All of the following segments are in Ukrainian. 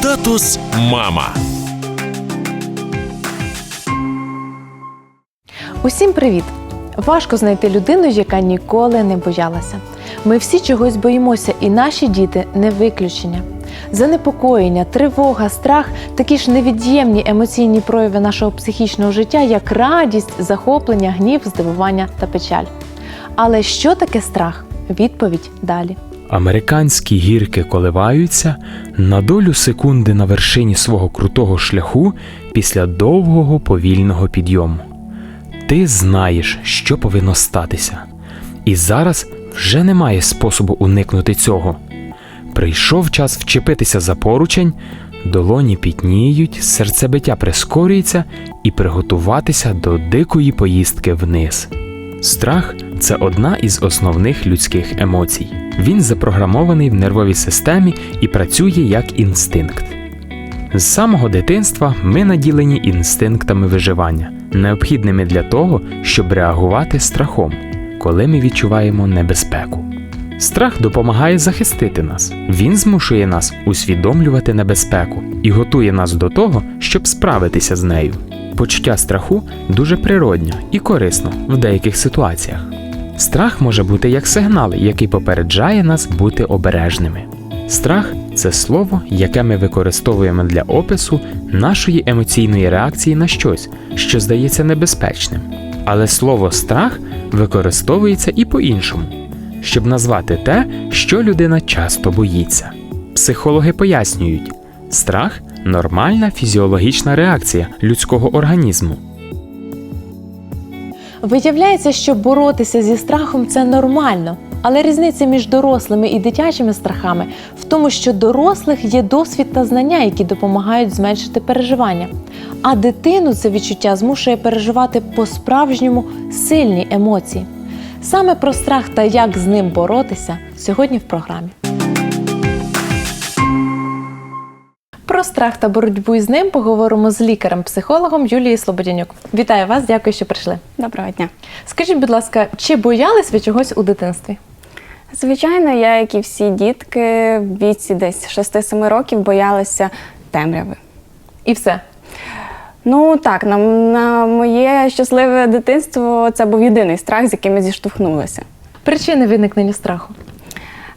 Статус мама. Усім привіт! Важко знайти людину, яка ніколи не боялася. Ми всі чогось боїмося, і наші діти не виключення. Занепокоєння, тривога, страх такі ж невід'ємні емоційні прояви нашого психічного життя, як радість, захоплення, гнів, здивування та печаль. Але що таке страх? Відповідь далі. Американські гірки коливаються на долю секунди на вершині свого крутого шляху після довгого повільного підйому. Ти знаєш, що повинно статися, і зараз вже немає способу уникнути цього. Прийшов час вчепитися за поручень, долоні пітніють, серцебиття прискорюється і приготуватися до дикої поїздки вниз. Страх це одна із основних людських емоцій. Він запрограмований в нервовій системі і працює як інстинкт. З самого дитинства ми наділені інстинктами виживання, необхідними для того, щоб реагувати страхом, коли ми відчуваємо небезпеку. Страх допомагає захистити нас. Він змушує нас усвідомлювати небезпеку і готує нас до того, щоб справитися з нею. Почуття страху дуже природньо і корисно в деяких ситуаціях. Страх може бути як сигнал, який попереджає нас бути обережними. Страх це слово, яке ми використовуємо для опису нашої емоційної реакції на щось, що здається небезпечним. Але слово страх використовується і по-іншому, щоб назвати те, що людина часто боїться. Психологи пояснюють, страх нормальна фізіологічна реакція людського організму. Виявляється, що боротися зі страхом це нормально. Але різниця між дорослими і дитячими страхами в тому, що дорослих є досвід та знання, які допомагають зменшити переживання. А дитину це відчуття змушує переживати по-справжньому сильні емоції. Саме про страх та як з ним боротися сьогодні в програмі. Про страх та боротьбу із ним поговоримо з лікарем-психологом Юлією Слободянюк. Вітаю вас, дякую, що прийшли. Доброго дня. Скажіть, будь ласка, чи боялись ви чогось у дитинстві? Звичайно, я, як і всі дітки, в віці десь 6-7 років боялася темряви. І все. Ну так, на, на моє щасливе дитинство це був єдиний страх, з яким я зіштовхнулася. Причини виникнення страху.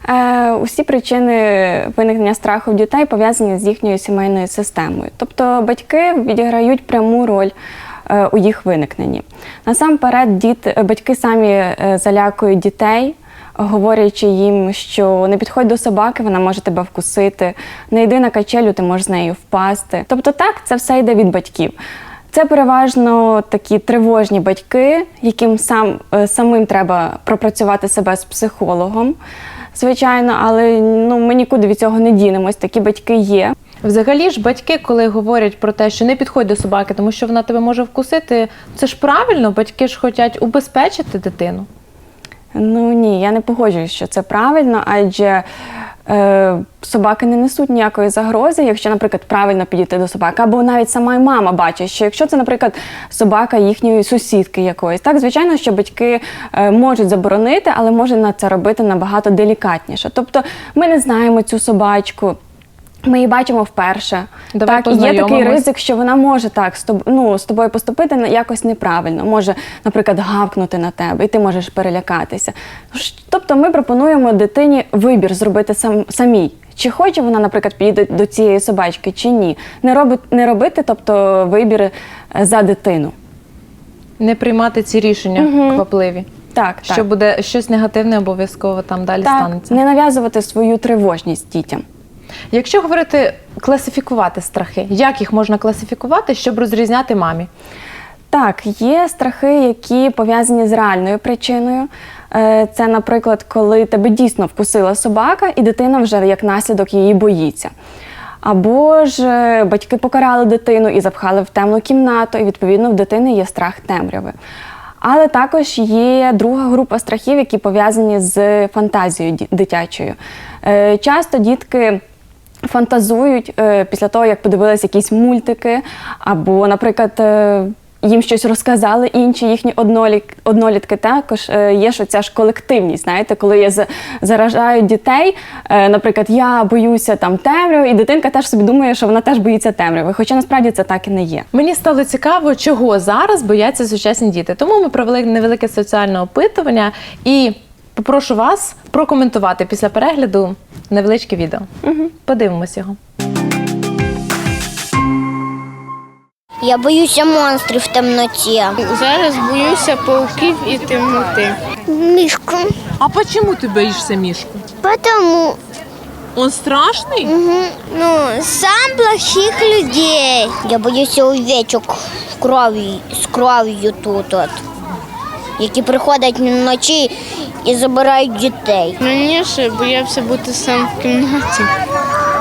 Е, усі причини виникнення страху в дітей пов'язані з їхньою сімейною системою. Тобто батьки відіграють пряму роль е, у їх виникненні. Насамперед, діти, батьки самі е, залякують дітей. Говорячи їм, що не підходь до собаки, вона може тебе вкусити, не йди на качелю, ти можеш з нею впасти. Тобто, так, це все йде від батьків. Це переважно такі тривожні батьки, яким сам, самим треба пропрацювати себе з психологом, звичайно, але ну, ми нікуди від цього не дінемось. Такі батьки є. Взагалі ж батьки, коли говорять про те, що не підходь до собаки, тому що вона тебе може вкусити, це ж правильно, батьки ж хочуть убезпечити дитину. Ну ні, я не погоджуюсь, що це правильно, адже собаки не несуть ніякої загрози, якщо, наприклад, правильно підійти до собаки, або навіть сама мама бачить, що якщо це, наприклад, собака їхньої сусідки якоїсь, так звичайно, що батьки е, можуть заборонити, але можуть на це робити набагато делікатніше. Тобто ми не знаємо цю собачку. Ми її бачимо вперше. Давай так, є такий ризик, що вона може так з тоб- ну, з тобою поступити якось неправильно, може, наприклад, гавкнути на тебе, і ти можеш перелякатися. Тобто ми пропонуємо дитині вибір зробити сам, самій. Чи хоче вона, наприклад, підійти до цієї собачки, чи ні. Не, робить, не робити, тобто вибір е, за дитину. Не приймати ці рішення Мгм. квапливі. Так, Що так. буде щось негативне, обов'язково там далі так станеться. не нав'язувати свою тривожність дітям. Якщо говорити класифікувати страхи, як їх можна класифікувати, щоб розрізняти мамі? Так, є страхи, які пов'язані з реальною причиною. Е, Це, наприклад, коли тебе дійсно вкусила собака, і дитина вже як наслідок її боїться. Або ж е, батьки покарали дитину і запхали в темну кімнату, і відповідно в дитини є страх темряви. Але також є друга група страхів, які пов'язані з фантазією дитячою. Е, Часто дітки фантазують е, після того, як подивилися якісь мультики, або, наприклад, е, їм щось розказали інші їхні однолітки. Також е, є ж оця ж колективність. Знаєте, коли я за- заражаю дітей, наприклад, я боюся там темряви, і дитинка теж собі думає, що вона теж боїться темряви. Хоча насправді це так і не є. Мені стало цікаво, чого зараз бояться сучасні діти. Тому ми провели невелике соціальне опитування і попрошу вас прокоментувати після перегляду невеличке відео. Угу. Подивимось його. Я боюся монстрів в темноті. Зараз боюся пауків і темноти. Мішку. А почему ты боишься Мишку? Потому Он страшный? мгм, ну, сам плохих людей. Я боюся овечок кров'ю, з кров'ю тут, от, які приходять вночі і забирають дітей. Раніше боявся бути сам в кімнаті.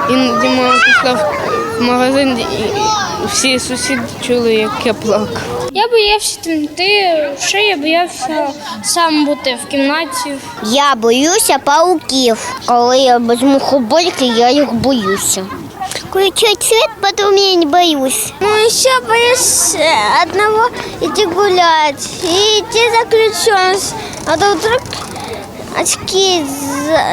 Іноді мама пішла в- магазин і всі сусіди чули, як я плакав. Я боявся темноти, ще я боявся сам бути в кімнаті. Я боюся пауків. Коли я без мухобойки, я їх боюся. Включать свет, потом я не боюсь. Ну, еще боюсь э, одного идти гулять. И идти заключен. А то вдруг очки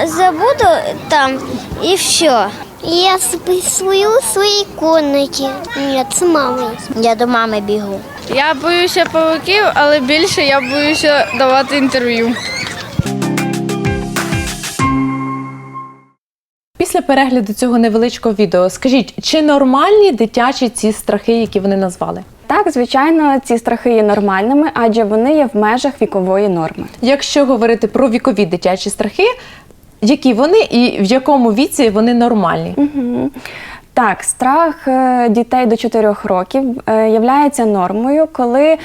забуду там, и все. Я свою в своей комнате. Нет, с мамой. Я до мами бегу. Я боюся пауків, але більше я боюся давати інтерв'ю. Після перегляду цього невеличкого відео скажіть, чи нормальні дитячі ці страхи, які вони назвали? Так, звичайно, ці страхи є нормальними, адже вони є в межах вікової норми. Якщо говорити про вікові дитячі страхи, які вони і в якому віці вони нормальні? Мгм. Так, страх е, дітей до 4 років е, являється нормою, коли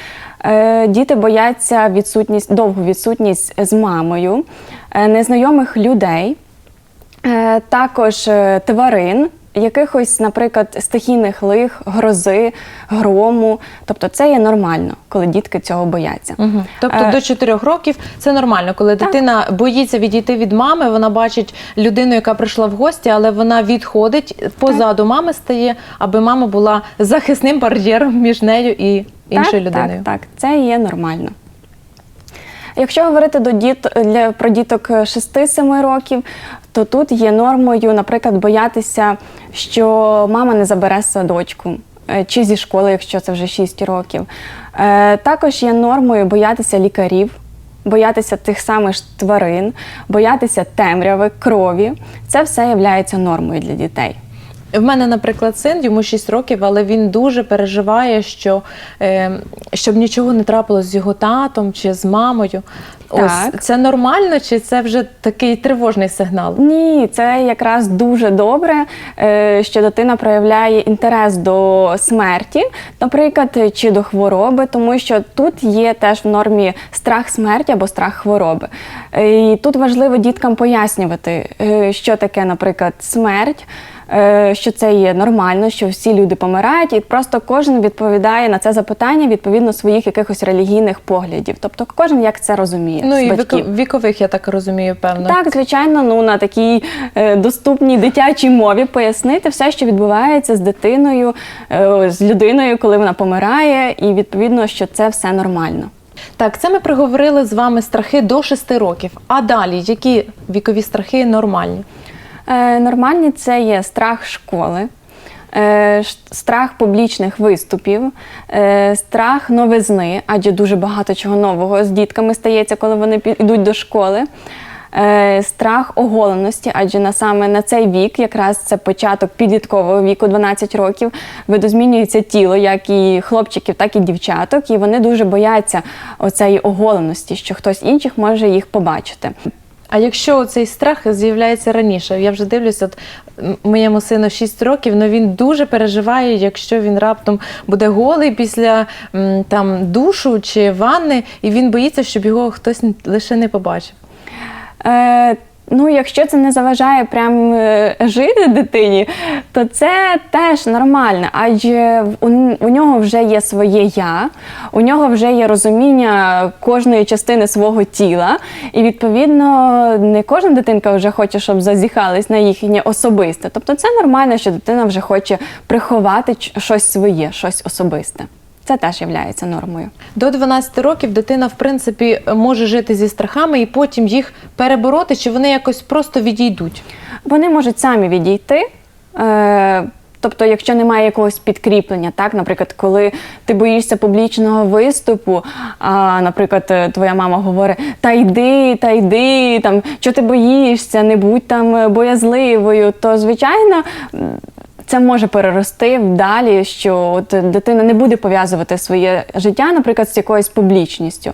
е, діти бояться відсутність, довгу відсутність з мамою, незнайомих людей, також е, тварин. Якихось, наприклад, стихійних лих, грози, грому. Тобто це є нормально, коли дітки цього бояться. Угу. Тобто Е, до 4 років це нормально, коли дитина боїться відійти від мами, вона бачить людину, яка прийшла в гості, але вона відходить позаду мами стає, аби мама була захисним бар'єром між нею і іншою так, людиною. Так, так, це є нормально. Якщо говорити до діт, для, про діток 6-7 років, то тут є нормою, наприклад, боятися, що мама не забере садочку е, чи зі школи, якщо це вже 6 років. Е, Також є нормою боятися лікарів, боятися тих самих тварин, боятися темряви, крові. Це все є нормою для дітей. В мене, наприклад, син, йому 6 років, але він дуже переживає, що е, щоб нічого не трапилось з його татом чи з мамою. Так. Ось це нормально, чи це вже такий тривожний сигнал? Ні, це якраз дуже добре, е, що дитина проявляє інтерес до смерті, наприклад, чи до хвороби, тому що тут є теж в нормі страх смерті або страх хвороби. Е, І тут важливо діткам пояснювати, е, що таке, наприклад, смерть. Е, Що це є нормально, що всі люди помирають, і просто кожен відповідає на це запитання відповідно своїх якихось релігійних поглядів. Тобто кожен як це розуміє. Ну з і батьків. вікових, я так розумію, певно. Так, звичайно, ну на такій е, доступній дитячій мові пояснити все, що відбувається з дитиною, е, з людиною, коли вона помирає, і відповідно, що це все нормально. Так, це ми проговорили з вами страхи до 6 років. А далі, які вікові страхи нормальні? Е, нормальні це є страх школи. е, Страх публічних виступів, е, страх новизни, адже дуже багато чого нового з дітками стається, коли вони йдуть до школи. Страх оголеності, адже на саме на цей вік, якраз це початок підліткового віку, 12 років, видозмінюється тіло, як і хлопчиків, так і дівчаток, і вони дуже бояться оцеї оголеності, що хтось інших може їх побачити. А якщо цей страх з'являється раніше, я вже дивлюся, от моєму сину 6 років, але він дуже переживає, якщо він раптом буде голий після там душу чи ванни, і він боїться, щоб його хтось лише не побачив. Е, ну, якщо це не заважає прям е, жити дитині, то це теж нормально, адже у, у нього вже є своє я, у нього вже є розуміння кожної частини свого тіла, і відповідно не кожна дитинка вже хоче, щоб зазіхались на їхнє особисте. Тобто це нормально, що дитина вже хоче приховати щось своє, щось особисте. Це теж є нормою. До 12 років дитина, в принципі, може жити зі страхами і потім їх перебороти, чи вони якось просто відійдуть. Вони можуть самі відійти. Е, Тобто, якщо немає якогось підкріплення, так, наприклад, коли ти боїшся публічного виступу, а, наприклад, е, твоя мама говорить: та йди, та йди, там, що ти боїшся, не будь там е, боязливою, то звичайно. Це може перерости далі, що от дитина не буде пов'язувати своє життя, наприклад, з якоюсь публічністю.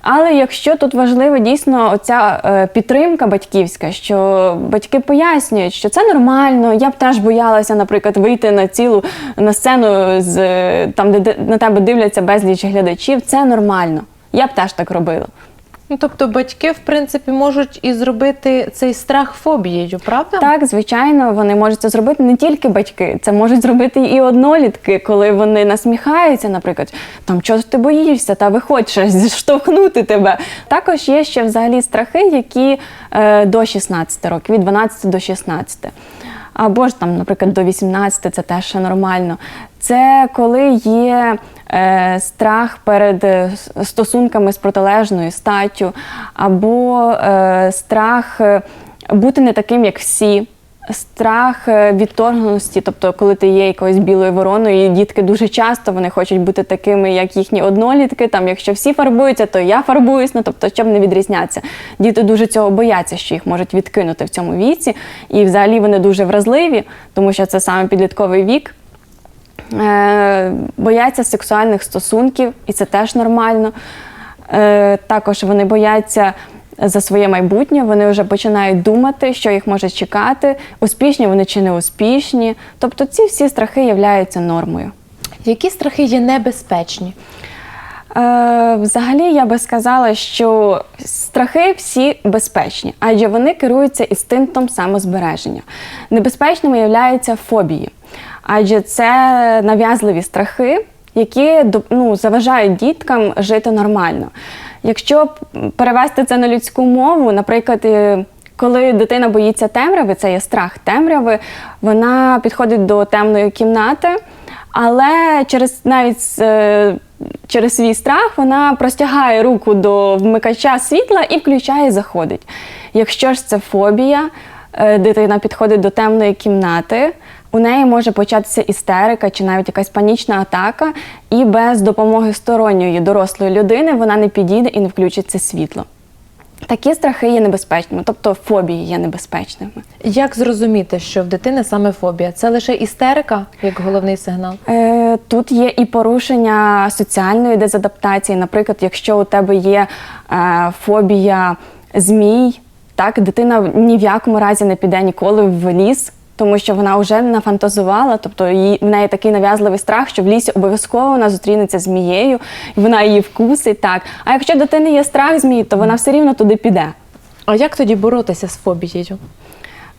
Але якщо тут важлива дійсно оця е, підтримка батьківська, що батьки пояснюють, що це нормально, я б теж боялася, наприклад, вийти на цілу на сцену з е, там, де на тебе дивляться безліч глядачів, це нормально. Я б теж так робила. Ну, тобто батьки, в принципі, можуть і зробити цей страх фобією, правда? Так, звичайно, вони можуть це зробити не тільки батьки, це можуть зробити і однолітки, коли вони насміхаються, наприклад, там чого ти боїшся, та виходь щось зіштовхнути тебе. Також є ще взагалі страхи, які е, до 16 років, від 12 до 16. Або ж там, наприклад, до 18 це теж ще нормально. Це коли є е, страх перед е, стосунками з протилежною статтю, або е, страх е, бути не таким, як всі. Страх е, відторгненості, тобто, коли ти є якоюсь білою вороною, і дітки дуже часто вони хочуть бути такими, як їхні однолітки. Там, якщо всі фарбуються, то я фарбуюсь. Ну тобто, щоб не відрізнятися. Діти дуже цього бояться, що їх можуть відкинути в цьому віці, і взагалі вони дуже вразливі, тому що це саме підлітковий вік. Е, бояться сексуальних стосунків, і це теж нормально. Е, також вони бояться за своє майбутнє, вони вже починають думати, що їх може чекати, успішні вони чи не успішні. Тобто ці всі страхи являються нормою. Які страхи є небезпечні? Е, взагалі, я би сказала, що страхи всі безпечні, адже вони керуються інстинктом самозбереження. Небезпечними являються фобії, адже це нав'язливі страхи, які ну, заважають діткам жити нормально. Якщо перевести це на людську мову, наприклад, коли дитина боїться темряви, це є страх темряви, вона підходить до темної кімнати, але через навіть е, через свій страх вона простягає руку до вмикача світла і включає і заходить. Якщо ж це фобія, е, дитина підходить до темної кімнати, у неї може початися істерика чи навіть якась панічна атака, і без допомоги сторонньої дорослої людини вона не підійде і не включиться світло. Такі страхи є небезпечними, тобто фобії є небезпечними. Як зрозуміти, що в дитини саме фобія? Це лише істерика, як головний сигнал? Е, Тут є і порушення соціальної дезадаптації. Наприклад, якщо у тебе є е, фобія змій, так дитина ні в якому разі не піде ніколи в ліс. Тому що вона вже нафантазувала, тобто її, в неї такий нав'язливий страх, що в лісі обов'язково вона зустрінеться змією, і вона її вкусить. Так. А якщо дитини є страх змії, то вона все рівно туди піде. А як тоді боротися з фобією?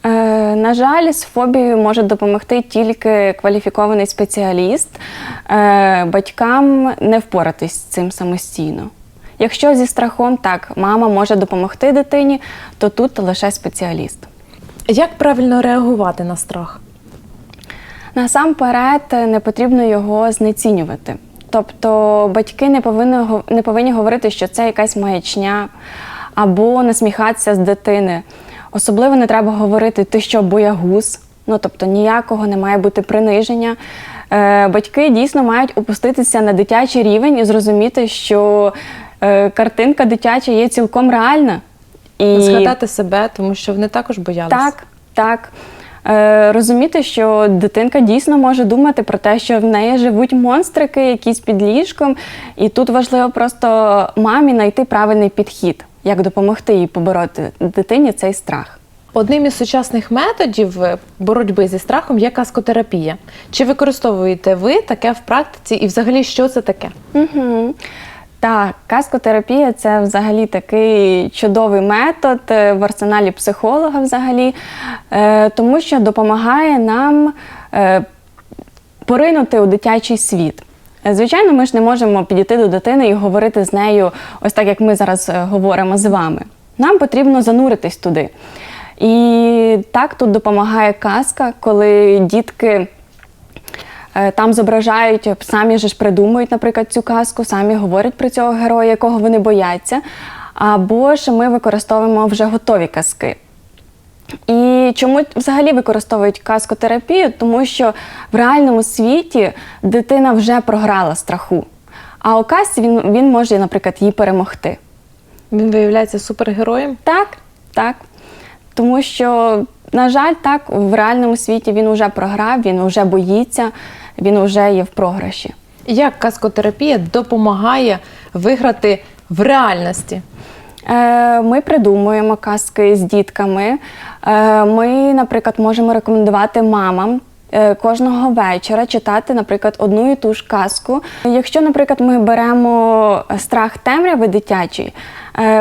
Е, на жаль, з фобією може допомогти тільки кваліфікований спеціаліст. Е, батькам не впоратись з цим самостійно. Якщо зі страхом так, мама може допомогти дитині, то тут лише спеціаліст. Як правильно реагувати на страх? Насамперед е, не потрібно його знецінювати. Тобто батьки не повинні, не повинні говорити, що це якась маячня або насміхатися з дитини. Особливо не треба говорити ти що боягуз. Ну тобто ніякого не має бути приниження. Е, батьки дійсно мають опуститися на дитячий рівень і зрозуміти, що е, картинка дитяча є цілком реальна. І... Згадати себе, тому що вони також боялися. Так, так. Е, розуміти, що дитинка дійсно може думати про те, що в неї живуть монстрики, якісь під ліжком, і тут важливо просто мамі знайти правильний підхід, як допомогти їй побороти дитині цей страх. Одним із сучасних методів е, боротьби зі страхом є каскотерапія. Чи використовуєте ви таке в практиці і взагалі що це таке? Угу. Так, каскотерапія це взагалі такий чудовий метод е, в арсеналі психолога, взагалі, е, тому що допомагає нам е, поринути у дитячий світ. Звичайно, ми ж не можемо підійти до дитини і говорити з нею, ось так як ми зараз говоримо з вами. Нам потрібно зануритись туди. І так тут допомагає казка, коли дітки Там зображають, самі же ж придумують, наприклад, цю казку, самі говорять про цього героя, якого вони бояться. Або ж ми використовуємо вже готові казки. І чому взагалі використовують казкотерапію? Тому що в реальному світі дитина вже програла страху. А у казці він, він може, наприклад, її перемогти. Він виявляється супергероєм. Так, так. Тому що, на жаль, так, в реальному світі він вже програв, він вже боїться, він вже є в програші. Як казкотерапія допомагає виграти в реальності? Е, Ми придумуємо казки з дітками. Е, Ми, наприклад, можемо рекомендувати мамам. е, Кожного вечора читати, наприклад, одну і ту ж казку. Якщо, наприклад, ми беремо страх темряви дитячий,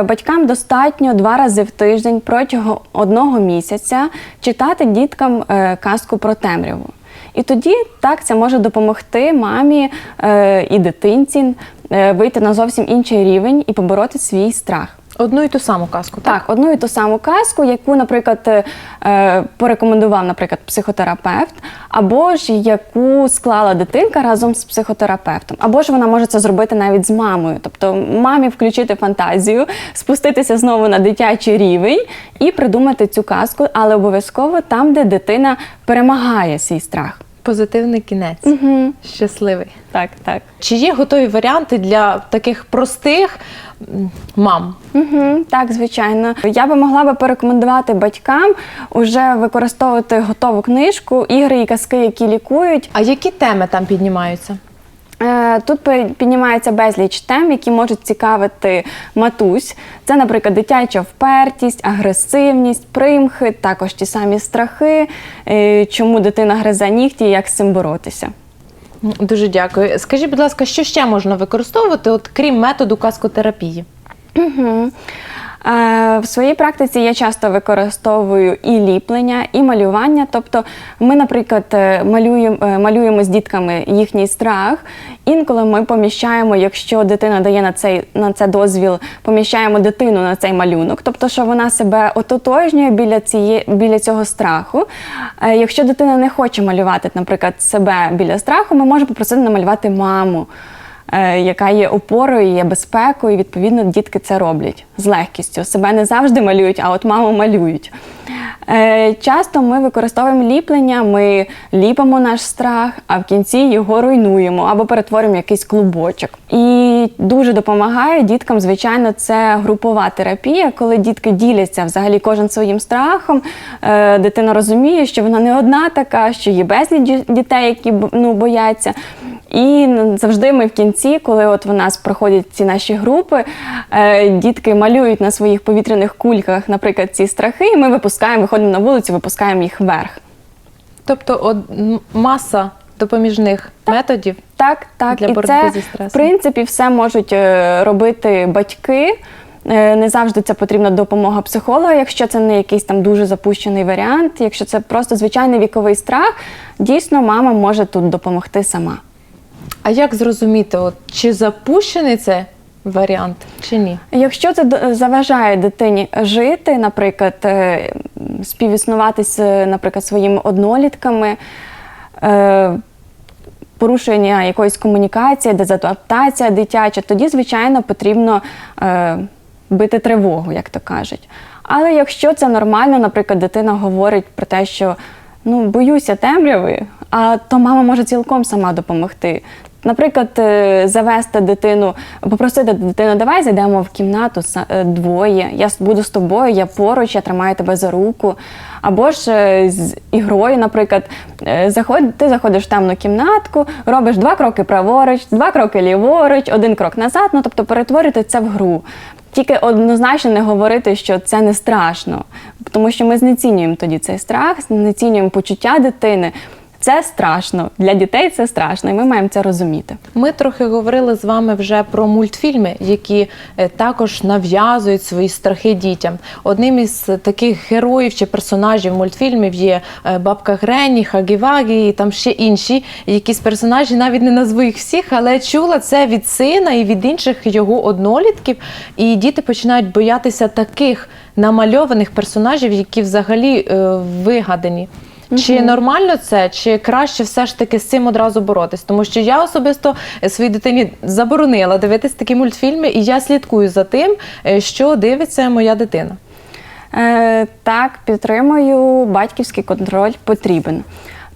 батькам достатньо два рази в тиждень протягом одного місяця читати діткам казку про темряву. І тоді так це може допомогти мамі е, і дитинці е, вийти на зовсім інший рівень і побороти свій страх. Одну і ту саму казку. Так. Так, одну і ту саму казку, яку, наприклад, е, е, порекомендував, наприклад, психотерапевт, або ж яку склала дитинка разом з психотерапевтом, або ж вона може це зробити навіть з мамою. Тобто мамі включити фантазію, спуститися знову на дитячий рівень і придумати цю казку, але обов'язково там, де дитина перемагає свій страх. Позитивний кінець. Щасливий. Так, так. Чи є готові варіанти для таких простих мам? Угу, так, звичайно. Я би могла би порекомендувати батькам уже використовувати готову книжку, ігри і казки, які лікують. А які теми там піднімаються? Е, Тут піднімається безліч тем, які можуть цікавити матусь. Це, наприклад, дитяча впертість, агресивність, примхи, також ті самі страхи, е, чому дитина гризе нігті і як з цим боротися. Дуже дякую. Скажіть, будь ласка, що ще можна використовувати, от крім методу казкотерапії? Угу. Е, в своїй практиці я часто використовую і ліплення, і малювання. Тобто, ми, наприклад, е, малюємо, е, малюємо з дітками їхній страх. Інколи ми поміщаємо, якщо дитина дає на цей на це дозвіл, поміщаємо дитину на цей малюнок, тобто, що вона себе ототожнює біля ціє, біля цього страху. Якщо дитина не хоче малювати, наприклад, себе біля страху, ми можемо попросити намалювати маму яка є опорою, є безпекою, і відповідно дітки це роблять з легкістю. Себе не завжди малюють, а от маму малюють. Е, Часто ми використовуємо ліплення, ми ліпимо наш страх, а в кінці його руйнуємо або перетворюємо якийсь клубочок. І дуже допомагає діткам, звичайно, це групова терапія, коли дітки діляться взагалі кожен своїм страхом. Е, Дитина розуміє, що вона не одна така, що є безліч дітей, які ну, бояться. І завжди ми в кінці, коли от в нас проходять ці наші групи, е, дітки малюють на своїх повітряних кульках, наприклад, ці страхи, і ми випускаємо, виходимо на вулицю, випускаємо їх вверх. Тобто от, маса допоміжних методів. Так, так. Для і боротьби це, зі стресом. в принципі, все можуть е, робити батьки. Е, Не завжди це потрібна допомога психолога, якщо це не якийсь там дуже запущений варіант. Якщо це просто звичайний віковий страх, дійсно мама може тут допомогти сама. А як зрозуміти, от, чи запущений це варіант, чи ні? Якщо це заважає дитині жити, наприклад, е, співіснувати з, наприклад, своїми однолітками, е, порушення якоїсь комунікації, дезадаптація дитяча, тоді, звичайно, потрібно е, бити тривогу, як то кажуть. Але якщо це нормально, наприклад, дитина говорить про те, що ну, боюся темряви, а то мама може цілком сама допомогти. Наприклад, е, завести дитину, попросити дитину, давай зайдемо в кімнату е, двоє. Я буду з тобою, я поруч, я тримаю тебе за руку. Або ж е, з ігрою, наприклад, ти заходиш в темну кімнатку, робиш два кроки праворуч, два кроки ліворуч, один крок назад. Ну тобто перетворити це в гру. Тільки однозначно не говорити, що це не страшно, тому що ми знецінюємо тоді цей страх, знецінюємо почуття дитини. Це страшно для дітей. Це страшно, і ми маємо це розуміти. Ми трохи говорили з вами вже про мультфільми, які е, також нав'язують свої страхи дітям. Одним із таких героїв чи персонажів мультфільмів є е, бабка Гренні, Хагі-Вагі і там ще інші якісь персонажі. Навіть не назву їх всіх, але чула це від сина і від інших його однолітків. І діти починають боятися таких намальованих персонажів, які взагалі е, вигадані. Чи нормально це, чи краще все ж таки з цим одразу боротись? Тому що я особисто своїй дитині заборонила дивитись такі мультфільми, і я слідкую за тим, е, що дивиться моя дитина. Е, так, підтримую, батьківський контроль потрібен.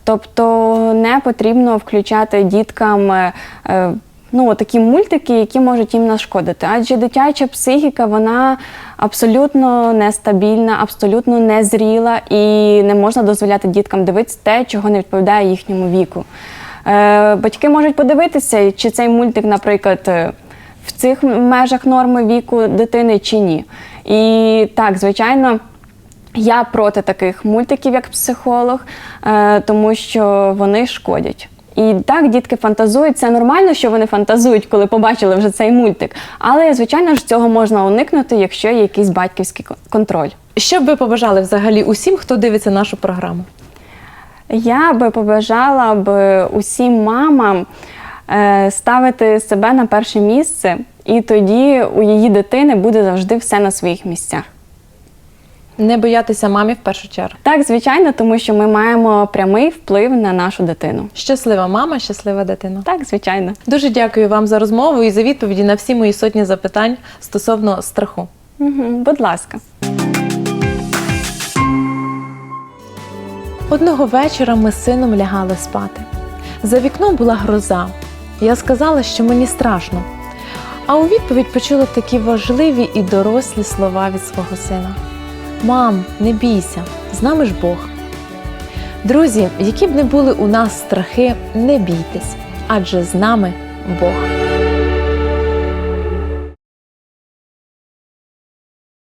Тобто не потрібно включати діткам е, е, ну, такі мультики, які можуть їм нашкодити. Адже дитяча психіка вона абсолютно нестабільна, абсолютно незріла і не можна дозволяти діткам дивитися те, чого не відповідає їхньому віку. Е, батьки можуть подивитися, чи цей мультик, наприклад, е, в цих межах норми віку дитини чи ні. І так, звичайно. Я проти таких мультиків як психолог, е, тому що вони шкодять. І так, дітки фантазують. Це нормально, що вони фантазують, коли побачили вже цей мультик. Але, звичайно ж, цього можна уникнути, якщо є якийсь батьківський контроль. Що б ви побажали взагалі усім, хто дивиться нашу програму? Я би побажала б усім мамам е, ставити себе на перше місце, і тоді у її дитини буде завжди все на своїх місцях. Не боятися мамі в першу чергу. Так, звичайно, тому що ми маємо прямий вплив на нашу дитину. Щаслива мама, щаслива дитина. Так, звичайно. Дуже дякую вам за розмову і за відповіді на всі мої сотні запитань стосовно страху. Угу, будь ласка. Одного вечора ми з сином лягали спати. За вікном була гроза. Я сказала, що мені страшно. А у відповідь почула такі важливі і дорослі слова від свого сина: Мам, не бійся, з нами ж Бог. Друзі, які б не були у нас страхи, не бійтесь, адже з нами Бог.